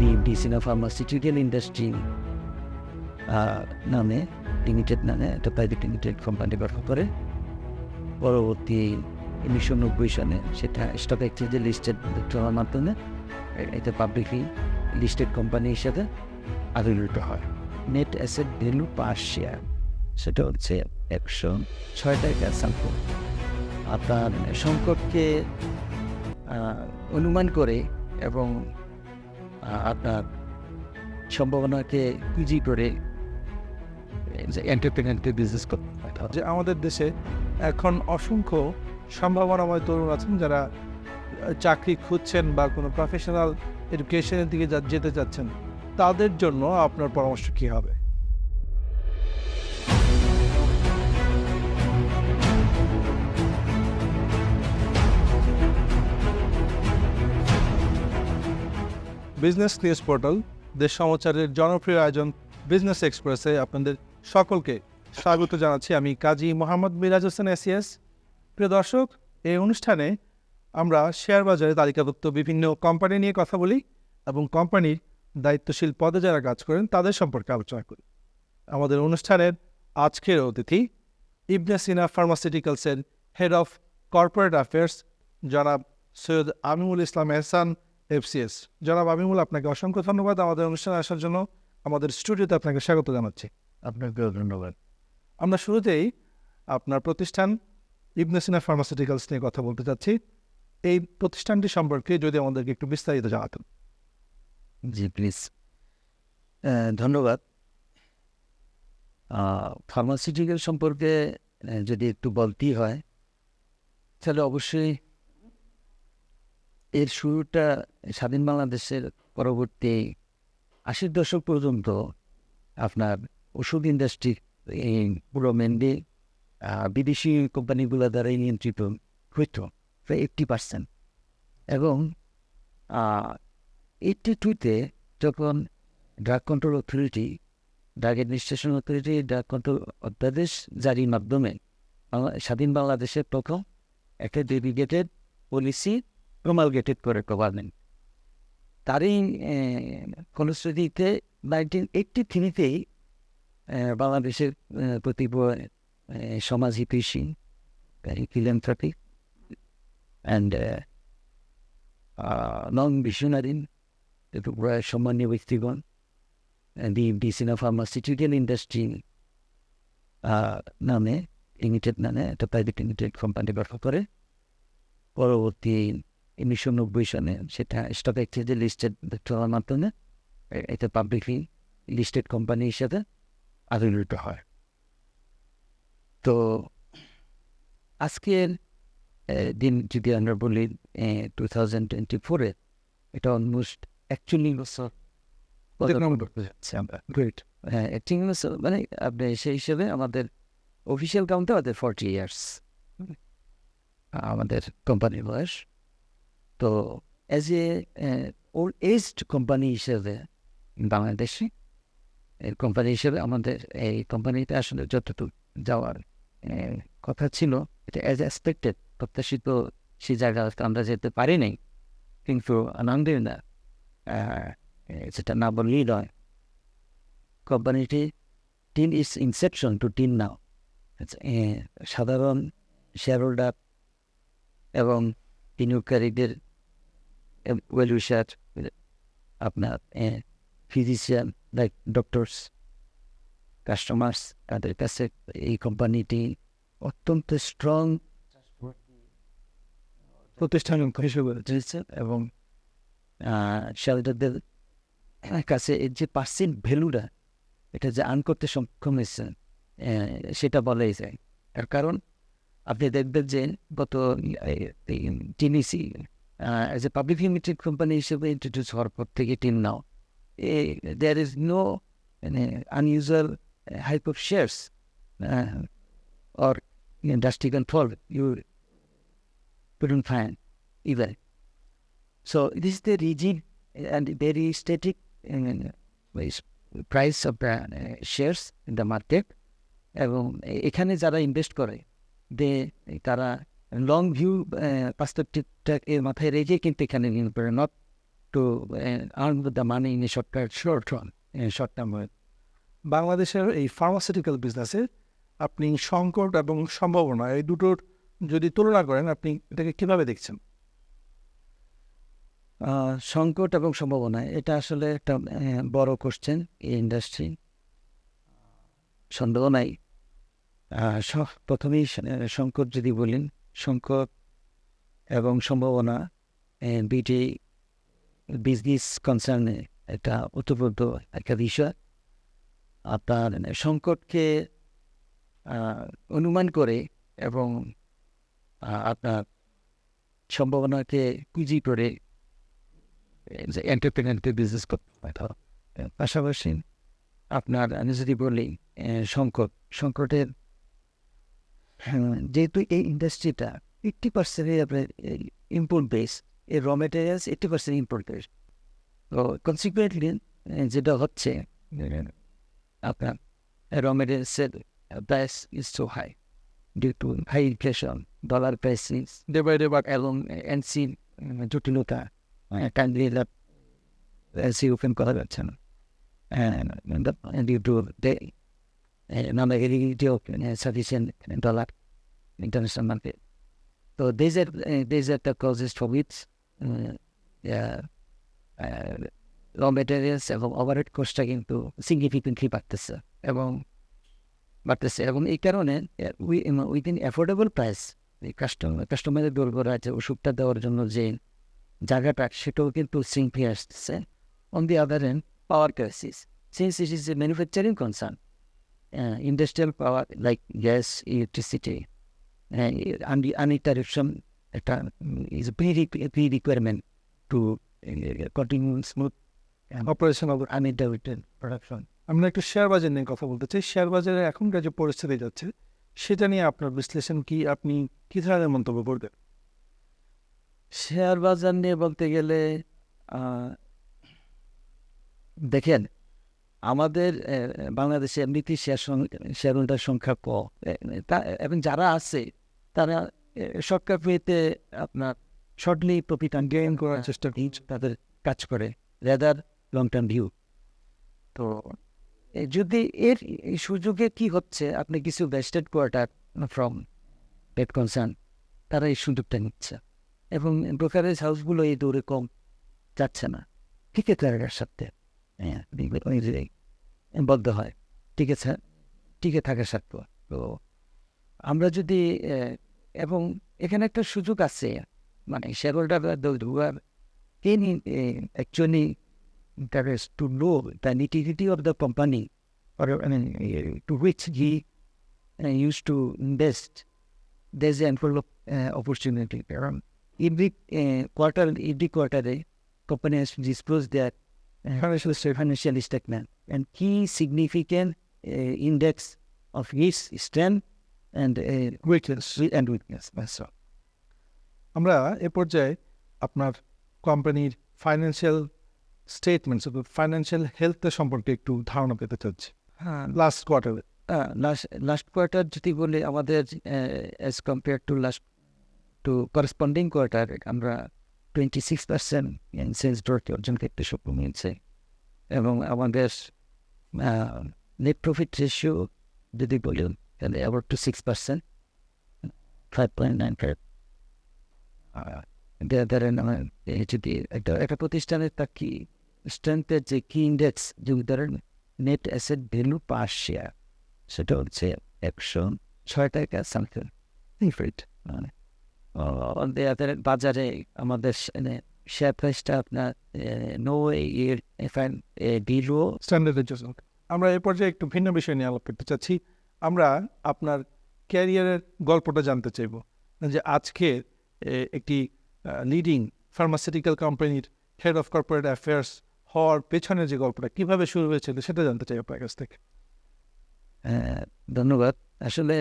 DMD Sina pharmaceutical industry নামে limited নামে একটা প্রাইভেট লিমিটেড কোম্পানি গঠন করে। পরবর্তী উনিশশো নব্বই সালে সেটা স্টক এক্সচেঞ্জে লিস্টেড হওয়ার মাধ্যমে এটা পাবলিকলি লিস্টেড কোম্পানি হিসেবে আবির্ভূত হয়। Net asset value per share সেটা হচ্ছে একশো ছয় টাকা সাম্পল আপনার সংকটকে অনুমান করে এবং আপনার সম্ভাবনাকে পুঁজি করে এন্টারপ্রেনারকে বিজনেস করতে হয়। যে আমাদের দেশে এখন অসংখ্য সম্ভাবনাময় তরুণ আছেন যারা চাকরি খুঁজছেন বা কোনো প্রফেশনাল এডুকেশনের দিকে যেতে চাচ্ছেন, তাদের জন্য আপনার পরামর্শ কী হবে? বিজনেস নিউজ পোর্টাল দেশ সমাচারের জনপ্রিয় আয়োজন বিজনেস এক্সপ্রেসে আপনাদের সকলকে স্বাগত জানাচ্ছি আমি কাজী মোহাম্মদ মিরাজ হোসেন এসিএস প্রিয় দর্শক, এই অনুষ্ঠানে আমরা শেয়ার বাজারে তালিকাভুক্ত বিভিন্ন কোম্পানি নিয়ে কথা বলি এবং কোম্পানির দায়িত্বশীল পদে যারা কাজ করেন তাদের সম্পর্কে আলোচনা করি। আমাদের অনুষ্ঠানের আজকের অতিথি ইবনে সিনা ফার্মাসিউটিক্যালসের হেড অফ কর্পোরেট অ্যাফেয়ার্স জনাব সৈয়দ আমিমুল ইসলাম এহসান এফসিএস জনাব আমিমুল আপনাকে অসংখ্য ধন্যবাদ। আমাদের অনুষ্ঠানে আসার জন্য আমাদের স্টুডিওতে আপনাকে স্বাগত জানাচ্ছি। আপনাকেও ধন্যবাদ। আমরা শুরুতেই আপনার প্রতিষ্ঠান ইবনেসিনা ফার্মাসিউটিক্যালস নিয়ে কথা বলতে চাচ্ছি। এই প্রতিষ্ঠানটি সম্পর্কে যদি আমাদেরকে একটু বিস্তারিত জানাতেন। জি প্লিজ ধন্যবাদ। ফার্মাসিউটিক্যাল সম্পর্কে যদি একটু বলতেই হয় তাহলে অবশ্যই এর শুরুটা স্বাধীন বাংলাদেশের পরবর্তী আশির দশক পর্যন্ত আপনার ওষুধ ইন্ডাস্ট্রি পুরো মেনলি বিদেশি কোম্পানিগুলো দ্বারাই নিয়ন্ত্রিত হইতো, প্রায় এইট্টি পার্সেন্ট এবং এইটটি টুতে যখন drug control authority drug administration authority drug control অধ্যাদেশ জারির মাধ্যমে স্বাধীন বাংলাদেশের প্রথম একটা ডেডিকেটেড পলিসি প্রমালগেটেড করে গভর্নমেন্ট তারই ফলশ্রুতিতে নাইনটিন এইটটি থ্রিতেই বাংলাদেশের প্রতি সমাজ হিতৈষী ফিলেন্থ্রাপি অ্যান্ড নন ভিশনারি সম্মানীয় ব্যক্তিগণ দি ডিসিনা ফার্মাসিউটিক্যাল ইন্ডাস্ট্রি নামে লিমিটেড নামে, একটা প্রাইভেট লিমিটেড কোম্পানি গঠন করে। পরবর্তী উনিশশো নব্বই সালে সেটা স্টক এক্সচেঞ্জে লিস্টেড হওয়ার মাধ্যমে। এটা পাবলিকলি লিস্টেড কোম্পানি হিসেবে আবির্ভূত হয়। তো আজকের দিন যদি আমরা বলি টু থাউজেন্ড টোয়েন্টি ফোরে এটা অলমোস্ট অ্যাকচুয়ালি হ্যাঁ অ্যাকচুয়ালি বছর মানে আপনি সেই হিসেবে আমাদের অফিসিয়াল কাউন্টে আমাদের ফর্টি ইয়ার্স আমাদের কোম্পানির বয়স। তো as a old aged company হিসেবে বাংলাদেশে এই কোম্পানি হিসেবে আমাদের এই কোম্পানিতে আসলে যতটুকু যাওয়ার কথা ছিল, এটা অ্যাজ এক্সপেক্টেড প্রত্যাশিত সেই জায়গা আমরা যেতে পারি নাই, কিন্তু আনন্দের না সেটা না বললেই নয় কোম্পানিটি till its inception to till now সাধারণ শেয়ার হোল্ডার এবং বিনিয়োগকারীদের ওয়েল উইশার আপনার ফিজিশিয়ান লাইক ডক্টরস কাস্টমার্স তাদের কাছে এই কোম্পানিটি অত্যন্ত স্ট্রং প্রতিষ্ঠান হিসেবে রয়েছে এবং শেয়ারদারদের কাছে এর যে পার্সেন্ট ভ্যালুটা এটা যে আর্ন করতে সক্ষম হয়েছে সেটা বলাই যায়। তার কারণ, আপনি দেখবেন যে গত টিনিসি as a public limited company হিসেবে ইন্ট্রোডিউস হওয়ার পর থেকে till now there is no মানে unusual hype of shares or industry control you couldn't find either. So this is the rigid and very static uh, is price of the uh, shares in the market এবং এ- এখানে যারা invest করে দে তারা long view পার্সপেক্টিভটা মাথায় রেখে কিন্তু এখানে not money in a short, short run, in a short term. বাংলাদেশের এই ফার্মাসিউটিক্যাল বিজনেসে আপনি সংকট এবং সম্ভাবনা এই দুটোর যদি তুলনা করেন আপনি এটাকে কীভাবে দেখছেন সংকট এবং সম্ভাবনা এটা আসলে একটা বড় কোশ্চেন এই ইন্ডাস্ট্রি সন্দেহ নাই প্রথমেই সংকট যদি বলেন সংকট এবং সম্ভাবনা দুইটি বিজনেস কনসার্নে একটা ওতপ্রোত একটা বিষয়। আপনার সংকটকে অনুমান করে এবং আপনার সম্ভাবনাকে পুঁজি করে এন্টারপ্রেনারকে বিজনেস করতে পাশাপাশি আপনার, আমি যদি বলি সংকট, সংকটের যেহেতু এই ইন্ডাস্ট্রিটা এইট্টি পার্সেন্টই আপনার ইম্পোর্ট বেস এই raw materials eighty percent import base তো কনসিকুয়েন্টলি যেটা হচ্ছে আপনার raw মেটেরিয়ালসের price is too high due to high inflation dollar prices day by day বা এবং এনসি জটিলতা কাইন্ডলি এনসি ওপেন করা যাচ্ছে না due to non availability of uh, sufficient dollar international market. So these are uh, these are the causes for এবং overhead কোস্টটা কিন্তু significantly বাড়তেছে এবং বাড়তেছে এবং এই কারণে উইদিন অ্যাফোর্ডেবল প্রাইস কাস্টমার কাস্টমারের দোরগোড়া যে ওষুধটা দেওয়ার জন্য যে জায়গাটা সেটাও কিন্তু সিঙ্কি আসতেছে on the other end power crisis since it is a manufacturing concern industrial power like gas, electricity, uh, and uninterruption uh, is a pre- pre-requirement to uh, continue smooth and operational uninterrupted production. আমরা একটু share বাজার নিয়ে কথা বলতে চাই share বাজারে এখনকার যে পরিস্থিতি যাচ্ছে সেটা নিয়ে আপনার বিশ্লেষণ কি আপনি কি ধরনের মন্তব্য করবেন শেয়ার বাজার নিয়ে বলতে গেলে দেখেন আমাদের বাংলাদেশে এমনিতেই শেয়ার শেয়ার হোল্ডার সংখ্যা তা এবং যারা আছে তারা সরকার পেতে আপনার শর্টলি প্রফিট গেইন করার চেষ্টা করছে তাদের কাজ করে রেদার লং টার্ম ভিউ তো যদি এর সুযোগে কি হচ্ছে আপনি কিছু vested quarter from pet concern তারা এই সুযোগটা নিচ্ছে। এবং ব্রোকারেজ হাউসগুলো এই দৌড়ে কম যাচ্ছে না। টিকে থাকার সাথে? হ্যাঁ বদ্ধ হয় ঠিক টিকে থাকার সাথে তো আমরা যদি এবং এখানে একটা সুযোগ আছে মানে share holder can uh, actually interest to know the nitty-gritty of the company or I mean, uh, to which he uh, used to invest. There's an ample uh, opportunity. Um, every uh, quarter, every quarter, a company has to disclose their uh, Financial statement. financial statement and key significant uh, index of his strength and uh, weakness and weakness. All. আমরা এ পর্যায়ে আপনার কোম্পানির financial statements financial হেলথের সম্পর্কে একটু ধারণা পেতে চাচ্ছি হ্যাঁ লাস্ট কোয়ার্টারে লাস্ট লাস্ট কোয়ার্টার যদি বলি আমাদের as compare to last to corresponding quarter আমরা টোয়েন্টি পার্সেন্ট সেন্স ড্রট অর্জন করতে সক্ষম হয়েছে এবং আমাদের নেট প্রফিট রেশিও যদি বলি তাহলে about two six percent five point nine five ধরেন যদি একটা একটা প্রতিষ্ঠানের তা কি স্ট্রেংথের যে কি ইন্ডেক্স যদি ধরেন net asset value per share সেটা হচ্ছে একশো ছয় টাকা সামথিং রেট মানে বাজারে আমাদের শেয়ার প্রাইসটা আপনার নো ইয়ের এফআইন বিলো স্ট্যান্ডার্ডের জন্য। আমরা এ পর্যায়ে একটু ভিন্ন বিষয় নিয়ে আলাপ করতে চাচ্ছি। আমরা আপনার ক্যারিয়ারের গল্পটা জানতে চাইব। যে আজকে একটি লিডিং ফার্মাসিউটিক্যাল কোম্পানির হেড অফ কর্পোরেট অ্যাফেয়ার্স হওয়ার পেছনে যে গল্পটা কীভাবে শুরু হয়েছিল সেটা জানতে চাই আপনার কাছ থেকে। ধন্যবাদ। আসলে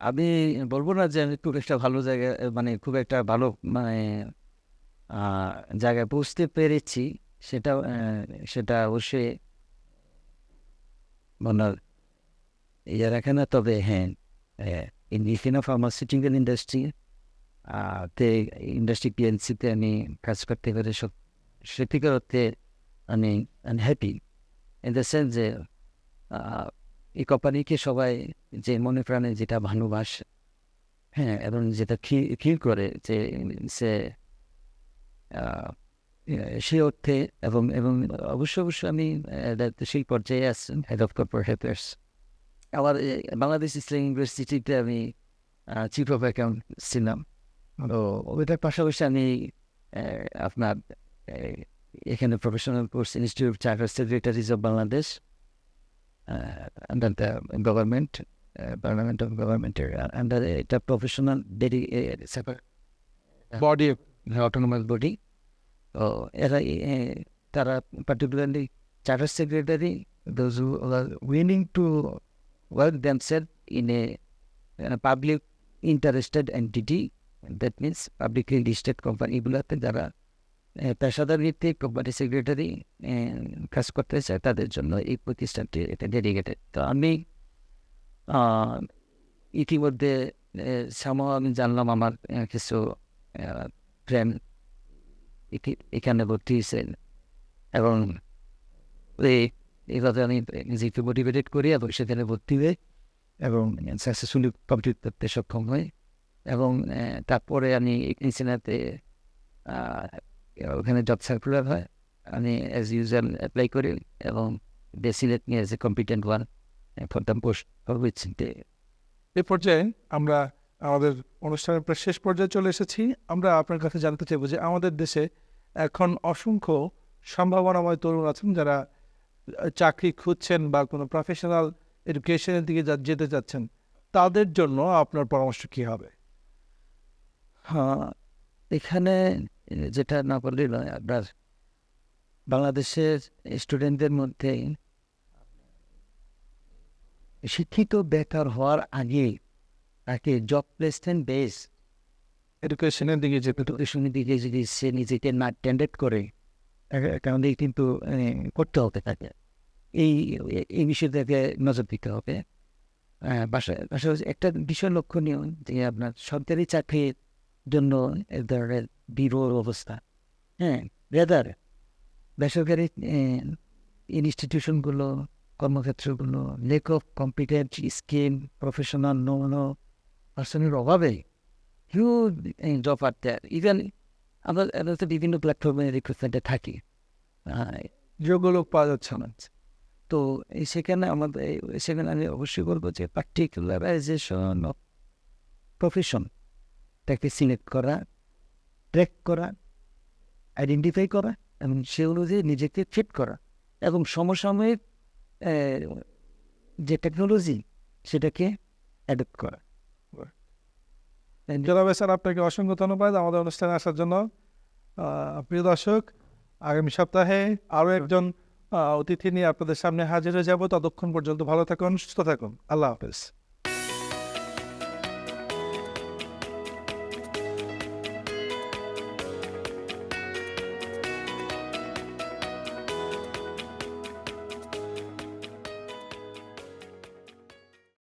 আমি বলব না যে আমি খুব একটা ভালো জায়গায় মানে খুব একটা ভালো মানে জায়গায় পৌঁছতে পেরেছি। সেটা সেটা অবশ্যই বলার ইয়ে রাখে না। তবে হ্যাঁ ইন ইফিনা ফার্মাসিউটিক্যাল ইন্ডাস্ট্রি তে ইন্ডাস্ট্রি পিএলসিতে আমি কাজ করতে পেরে সব সত্যিকার অর্থে আমি হ্যাপি ইন দ্য সেন্স যে এই কোম্পানিকে সবাই যে মনে প্রাণে যেটা ভালোবাসে হ্যাঁ এবং যেটা ফিল করে যে সে সে অর্থে এবং এবং অবশ্য অবশ্য আমি দায়িত্বশীল পর্যায়ে আছি হেড অফ কর্পোরেট অ্যাফেয়ার্স আবার বাংলাদেশ ইসলাম ইউনিভার্সিটিতে আমি চিফ অফ অ্যাকাউন্ট ছিলাম। তো ওইটার পাশাপাশি আমি আপনার এখানে professional course institute charter secretaries of Bangladesh under the government parliament of গভর্নমেন্টের আন্ডার এটা প্রফেশনাল ডেডি সেপারেট বডি অটোনোমাস বডি তো এরা তারা particularly charter secretary those who are willing to work themselves in a public interested entity that means publicly listed কোম্পানিগুলোতে যারা এ, পেশাদার ভিত্তিক কোম্পানি সেক্রেটারি কাজ করতে চায় তাদের জন্য এই প্রতিষ্ঠানটি এটা ডেডিকেটেড তো আমি ইতিমধ্যে সামাও আমি জানলাম আমার কিছু ফ্রেন্ড এখানে ভর্তি হয়েছেন। এবং এই এইভাবে আমি নিজেকে মোটিভেটেড করি এবং সেখানে ভর্তি হয়ে এবং সাকসেসফুলি কমপ্লিট করতে সক্ষম হই। এবং তারপরে আমি ইনসিনাতে ওখানে জব সার্কুলার হয়। আমি অ্যাজ ইউজুয়াল অ্যাপ্লাই করি এবং they select me as a competent one for the post for which they এ পর্যায়ে আমরা আমাদের অনুষ্ঠানের প্রায় শেষ পর্যায়ে চলে এসেছি। আমরা আপনার কাছে জানতে চাইব যে আমাদের দেশে এখন অসংখ্য সম্ভাবনাময় তরুণ আছেন যারা চাকরি খুঁজছেন বা কোনো প্রফেশনাল এডুকেশনের দিকে যেতে চাচ্ছেন। তাদের জন্য আপনার পরামর্শ কী হবে? হ্যাঁ এখানে যেটা না বললে নয় আপনার বাংলাদেশের স্টুডেন্টদের মধ্যে শিক্ষিত বেকার হওয়ার আগে তাকে জব প্লেসমেন্ট বেস এডুকেশনের দিকে তো এডুকেশনের দিকে যদি সে নিজেকে না টেন্ডেড করে তাহলে কিন্তু করতে হবে তাকে। এই এই বিষয়টাকে নজর দিতে হবে। আহ, বাসা- একটা বিষয় লক্ষণীয় যে আপনার সরকারি চাকরির জন্য এ ধরনের বিরল অবস্থা হ্যাঁ রেদার বেসরকারি ইনস্টিটিউশনগুলো কর্মক্ষেত্রগুলো lack of competent skill professional নোনো পার্সনের অভাবে হিউজ জব আর দেয় ইভেন আমরা তো বিভিন্ন প্ল্যাটফর্মে রিক্রুটমেন্টে থাকি. যোগ্য লোক পাওয়া যাচ্ছে না। তো সেখানে আমাদের সেখানে আমি অবশ্যই বলব যে পার্টিকুলারাইজেশন অফ প্রফেশন তাকে সিলেক্ট করা ট্র্যাক করা আইডেন্টিফাই করা এবং সে অনুযায়ী নিজেকে ফিট করা এবং সমসাময়িক যে টেকনোলজি সেটাকে অ্যাডপ্ট করা। জনাবে স্যার আপনাকে অসংখ্য ধন্যবাদ আমাদের অনুষ্ঠানে আসার জন্য। প্রিয় দর্শক, আগামী সপ্তাহে আরও একজন অতিথি নিয়ে আপনাদের সামনে হাজির হয়ে যাব। ততক্ষণ পর্যন্ত ভালো থাকুন, সুস্থ থাকুন। আল্লাহ হাফেজ।